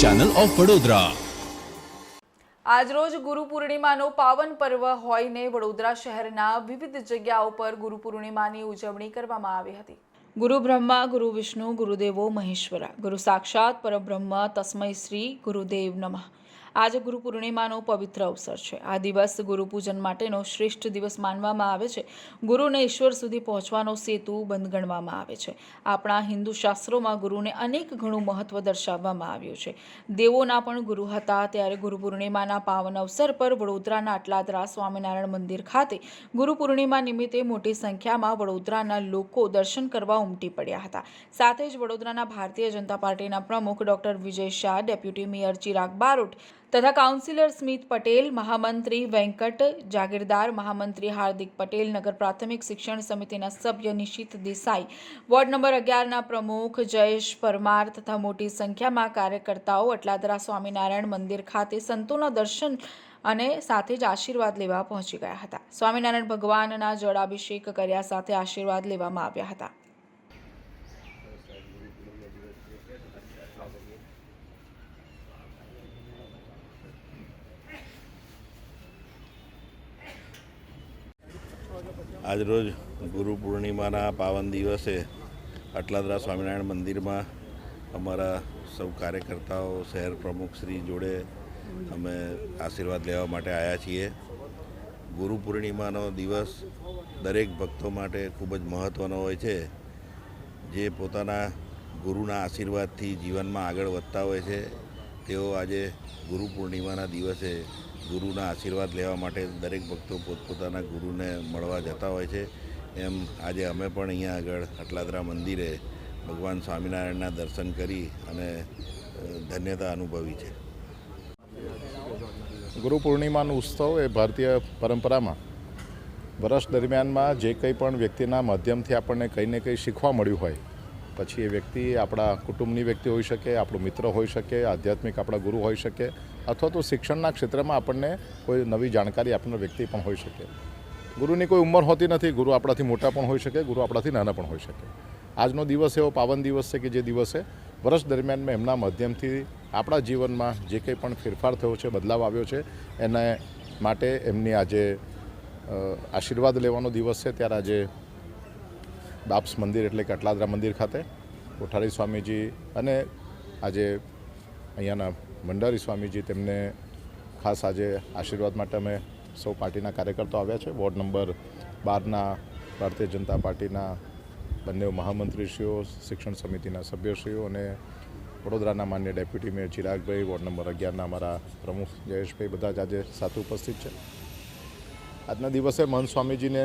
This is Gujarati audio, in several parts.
ચેનલ ઓફ વડોદરા આજરોજ ગુરુ પૂર્ણિમાનો પાવન પર્વ હોઈને વડોદરા શહેરના વિવિધ જગ્યાઓ પર ગુરુ પૂર્ણિમાની ઉજવણી કરવામાં આવી હતી. ગુરુ બ્રહ્મા ગુરુ વિષ્ણુ ગુરુદેવો મહેશ્વરા. ગુરુ સાક્ષાત પરબ્રહ્મ તસ્મય શ્રી ગુરુદેવ નમઃ. આજે ગુરુ પૂર્ણિમાનો પવિત્ર અવસર છે. આ દિવસ ગુરુ પૂજન માટેનો શ્રેષ્ઠ દિવસ માનવામાં આવે છે. ગુરુને ઈશ્વર સુધી પહોંચવાનો સેતુ બંધ ગણવામાં આવે છે. આપણા હિન્દુ શાસ્ત્રોમાં ગુરુને અનેક ઘણું મહત્વ દર્શાવવામાં આવ્યું છે. દેવોના પણ ગુરુ હતા ત્યારે ગુરુ પૂર્ણિમાના પાવન અવસર પર વડોદરાના અટલાદરા સ્વામિનારાયણ મંદિર ખાતે ગુરુ પૂર્ણિમા નિમિત્તે મોટી સંખ્યામાં વડોદરાના લોકો દર્શન કરવા ઉમટી પડ્યા હતા. સાથે જ વડોદરાના ભારતીય જનતા પાર્ટીના પ્રમુખ doctor Vijay Shah, deputy mayor Chirag Barot તથા કાઉન્સિલર સ્મિત પટેલ, મહામંત્રી વેંકટ જાગીરદાર, મહામંત્રી હાર્દિક પટેલ, નગર પ્રાથમિક શિક્ષણ સમિતિના સભ્ય નિશિત દેસાઈ, વોર્ડ નંબર અગિયારના પ્રમુખ જયેશ પરમાર તથા મોટી સંખ્યામાં કાર્યકર્તાઓ અટલાદરા સ્વામિનારાયણ મંદિર ખાતે સંતોના દર્શન અને સાથે જ આશીર્વાદ લેવા પહોંચી ગયા હતા. સ્વામિનારાયણ ભગવાનના જળાભિષેક કર્યા સાથે આશીર્વાદ લેવામાં આવ્યા હતા. આજરોજ ગુરુ પૂર્ણિમાના પાવન દિવસે અટલાદરા સ્વામિનારાયણ મંદિરમાં અમારા સૌ કાર્યકર્તાઓ, શહેર પ્રમુખ શ્રી જોડે અમે આશીર્વાદ લેવા માટે આવ્યા છીએ. ગુરુ પૂર્ણિમાનો દિવસ દરેક ભક્તો માટે ખૂબ જ મહત્ત્વનો હોય છે. જે પોતાના ગુરુના આશીર્વાદથી જીવનમાં આગળ વધતા હોય છે, તેઓ આજે ગુરુ પૂર્ણિમાના દિવસે ગુરુના આશીર્વાદ લેવા માટે દરેક ભક્તો પોતપોતાના ગુરુને મળવા જતા હોય છે. એમ આજે અમે પણ અહીંયા આગળ અટલાદરા મંદિરે ભગવાન સ્વામિનારાયણના દર્શન કરી અને ધન્યતા અનુભવી છે. ગુરુ પૂર્ણિમાનો ઉત્સવ એ ભારતીય પરંપરામાં વર્ષ દરમિયાનમાં જે કંઈ પણ વ્યક્તિના માધ્યમથી આપણને કંઈ ને કંઈ શીખવા મળ્યું હોય પછી એ વ્યક્તિ આપણા કુટુંબની વ્યક્તિ હોઈ શકે, આપણો મિત્ર હોઈ શકે, આધ્યાત્મિક આપણા ગુરુ હોઈ શકે, અથવા તો શિક્ષણના ક્ષેત્રમાં આપણને કોઈ નવી જાણકારી આપનાર વ્યક્તિ પણ હોઈ શકે. ગુરુની કોઈ ઉંમર હોતી નથી, ગુરુ આપણાથી મોટા પણ હોઈ શકે, ગુરુ આપણાથી નાના પણ હોઈ શકે. આજનો દિવસ એવો પાવન દિવસ છે કે જે દિવસે વર્ષ દરમિયાનમાં એમના માધ્યમથી આપણા જીવનમાં જે કંઈ પણ ફેરફાર થયો છે, બદલાવ આવ્યો છે, એને માટે એમની આજે આશીર્વાદ લેવાનો દિવસ છે. ત્યારે આજે બાપ્સ મંદિર એટલે કે અટલાદરા મંદિર ખાતે કોઠારી સ્વામીજી અને આજે અહીંયાના ભંડારી સ્વામીજી તેમને ખાસ આજે આશીર્વાદ માટે અમે સૌ પાર્ટીના કાર્યકર્તાઓ આવ્યા છે. વોર્ડ નંબર બારના ભારતીય જનતા પાર્ટીના બંને મહામંત્રીશ્રીઓ, શિક્ષણ સમિતિના સભ્યશ્રીઓ અને વડોદરાના માન્ય ડેપ્યુટી મેયર ચિરાગભાઈ, વોર્ડ નંબર અગિયારના અમારા પ્રમુખ જયેશભાઈ બધા જ આજે સાથે ઉપસ્થિત છે. આજના દિવસે મહંત સ્વામીજીને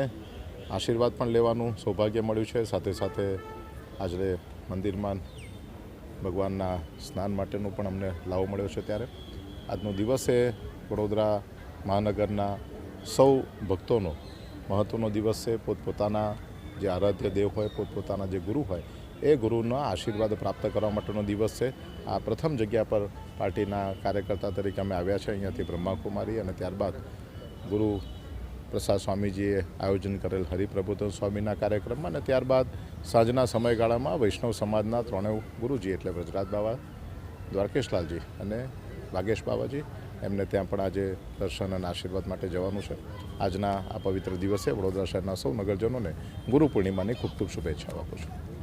આશીર્વાદ પણ લેવાનું સૌભાગ્ય મળ્યું છે. સાથે સાથે આજે મંદિરમાં ભગવાનના સ્નાન માટેનો પણ અમને લાવો મળ્યો છે ત્યારે. આજનો દિવસ એ વડોદરા મહાનગરના સૌ ભક્તોનો મહત્ત્વનો દિવસ છે. પોતપોતાના જે આરાધ્ય દેવ હોય, પોતપોતાના જે ગુરુ હોય, એ ગુરુના આશીર્વાદ પ્રાપ્ત કરવા માટેનો દિવસ છે. આ પ્રથમ જગ્યા પર પાર્ટીના કાર્યકર્તા તરીકે અમે આવ્યા છે. અહીંયાથી બ્રહ્માકુમારી અને ત્યારબાદ ગુરુ પ્રસાદ સ્વામીજીએ આયોજન કરેલ હરિપ્રબોધન સ્વામીના કાર્યક્રમમાં અને ત્યારબાદ સાંજના સમયગાળામાં વૈષ્ણવ સમાજના ત્રણેય ગુરુજી એટલે વ્રજરાજ બાવા, દ્વારકેશલાલજી અને વાગેશ બાવાજી એમને ત્યાં પણ આજે દર્શન અને આશીર્વાદ માટે જવાનું છે. આજના આ પવિત્ર દિવસે વડોદરા શહેરના સૌ નગરજનોને ગુરુ પૂર્ણિમાની ખૂબ ખૂબ શુભેચ્છાઓ આપું છું.